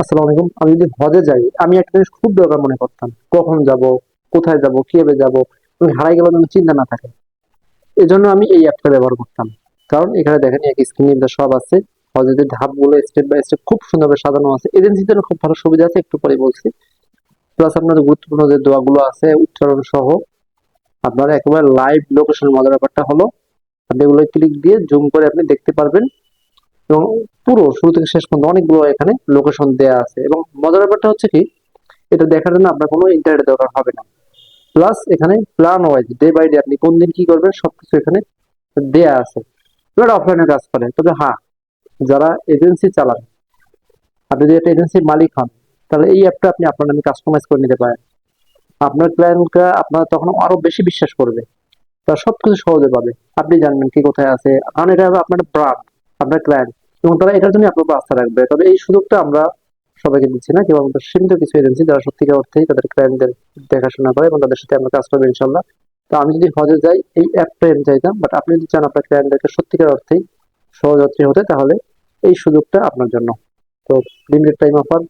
আসসালামু আলাইকুম। আমি যদি হজে যাই, আমি একটা জিনিস খুব দরকার মনে করতাম। কখন যাব, কোথায় যাব, কীভাবে যাব, আমি হারাই গেলে যেন চিন্তা না থাকে। এই জন্য আমি এই অ্যাপটা ব্যবহার করতাম। কারণ এখানে দেখেন, এক স্ক্রিনে সব আছে। হজের ধাপগুলো স্টেপ বাই স্টেপ খুব সুন্দরভাবে সাজানো আছে। এজেন্সিতে খুব ভালো সুবিধা আছে, একটু পরে বলছি। প্লাস আপনার গুরুত্বপূর্ণ যে দোয়াগুলো আছে, উচ্চারণ সহ, আপনারা একেবারে লাইভ লোকেশন মজার ব্যাপারটা হলো, আপনি এগুলো ক্লিক দিয়ে জুম করে আপনি দেখতে পারবেন। এবং পুরো শুরু থেকে শেষ পর্যন্ত অনেকগুলো এখানে লোকেশন দেয়া আছে। এবং মজার ব্যাপারটা হচ্ছে কি, এটা দেখার জন্য আপনার কোনো ইন্টারনেট দরকার হবে না। প্লাস এখানে plan wise day by day আপনি কোন দিন কি করবেন সবকিছু এখানে দেয়া আছে। এবার অফলাইনে কাজ করে তবে হ্যাঁ যারা এজেন্সি চালান, আপনি যদি একটা এজেন্সির মালিক হন, তাহলে এই অ্যাপটা আপনি আপনার নামে কাস্টমাইজ করে নিতে পারেন। আপনার ক্লায়েন্টরা আপনার তখন আরও বেশি বিশ্বাস করবে। তারা সবকিছু সহজে পাবে। আপনি জানবেন কি কোথায় আছে। কারণ এটা হবে আপনার ব্রান্ড আপনার ক্লায়েন্ট এবং তারা এটার জন্য আপনার আস্থা রাখবে। তবে এই সুযোগটা আমরা সবাইকে দিচ্ছি না, কেবল সীমিত কিছু এজেন্সি যারা সত্যিকার অর্থেই তাদের ক্লায়েন্টদের দেখাশোনা করে এবং তাদের সাথে আমরা কাজ করব ইনশাল্লাহ তো আমি যদি হজে যাই, এই অ্যাপটা আমি চাইতাম বাট আপনি যদি চান আপনার ক্লায়েন্টদেরকে সত্যিকার অর্থেই সহযাত্রী হতে, তাহলে এই সুযোগটা আপনার জন্য। তো লিমিটেড টাইম অফার